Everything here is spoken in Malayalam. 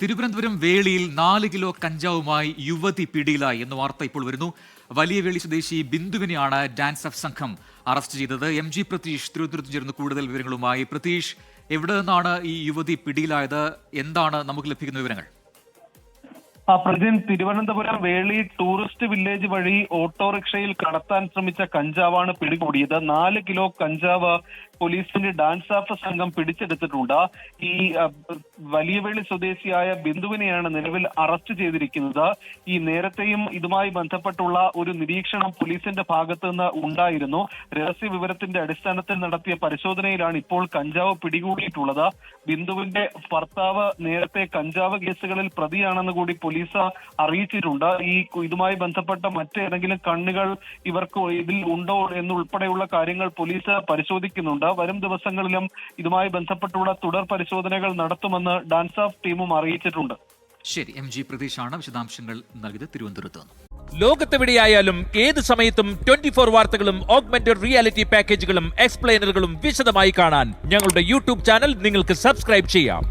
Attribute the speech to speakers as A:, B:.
A: തിരുവനന്തപുരം വേളിയിൽ നാല് കിലോ കഞ്ചാവുമായി യുവതി പിടിയിലായി എന്ന വാർത്ത ഇപ്പോൾ വരുന്നു. വലിയ വേളി സ്വദേശി ബിന്ദുവിനെയാണ് ഡാൻസ് ഓഫ് സംഘം അറസ്റ്റ് ചെയ്തത്. എം ജി പ്രതീഷ് തിരുവനന്തപുരത്ത് ചേർന്ന് കൂടുതൽ വിവരങ്ങളുമായി പ്രതീഷ് എവിടെ നിന്നാണ് ഈ യുവതി പിടിയിലായത്? എന്താണ് നമുക്ക് ലഭിക്കുന്ന വിവരങ്ങൾ?
B: പ്രജിൻ തിരുവനന്തപുരം വേളി ടൂറിസ്റ്റ് വില്ലേജ് വഴി ഓട്ടോറിക്ഷയിൽ കടത്താൻ ശ്രമിച്ച കഞ്ചാവാണ് പിടികൂടിയത്. നാല് കിലോ കഞ്ചാവ് പോലീസിന്റെ ഡാൻസ് ആഫ് സംഘം പിടിച്ചെടുത്തിട്ടുണ്ട്. ഈ വലിയ വലിയവേളി സ്വദേശിയായ ബിന്ദുവിനെയാണ് നിലവിൽ അറസ്റ്റ് ചെയ്തിരിക്കുന്നത്. ഈ നേരത്തെയും ഇതുമായി ബന്ധപ്പെട്ടുള്ള ഒരു നിരീക്ഷണം പോലീസിന്റെ ഭാഗത്തു നിന്ന് ഉണ്ടായിരുന്നു. രഹസ്യ വിവരത്തിന്റെ അടിസ്ഥാനത്തിൽ നടത്തിയ പരിശോധനയിലാണ് ഇപ്പോൾ കഞ്ചാവ് പിടികൂടിയിട്ടുള്ളത്. ബിന്ദുവിന്റെ ഭർത്താവ് നേരത്തെ കഞ്ചാവ് കേസുകളിൽ പ്രതിയാണെന്ന് കൂടി പോലീസ് അറിയിച്ചിട്ടുണ്ട്. ഈ ഇതുമായി ബന്ധപ്പെട്ട മറ്റേതെങ്കിലും കണ്ണുകൾ ഇവർക്ക് ഇതിൽ ഉണ്ടോ എന്നുൾപ്പെടെയുള്ള കാര്യങ്ങൾ പോലീസ് പരിശോധിക്കുന്നുണ്ട്. വരും ദിവസങ്ങളിലും ഇതുമായി ബന്ധപ്പെട്ടുള്ള തുടർ പരിശോധനകൾ നടത്തുമെന്ന് ഡാൻസ് ഓഫ് ടീമും അറിയിച്ചിട്ടുണ്ട്.
A: ശരി എം ജി പ്രതീഷാണ് വിശദാംശങ്ങൾ നൽകിയത് തിരുവനന്തപുരത്ത് നിന്ന്.
C: ലോകത്തെവിടെയായാലും ഏത് സമയത്തും ട്വന്റി ഫോർ വാർത്തകളും ഓഗ്മെന്റഡ് റിയാലിറ്റി പാക്കേജുകളും എക്സ്പ്ലെയിനറുകളും വിശദമായി കാണാൻ ഞങ്ങളുടെ യൂട്യൂബ് ചാനൽ നിങ്ങൾക്ക് സബ്സ്ക്രൈബ് ചെയ്യാം.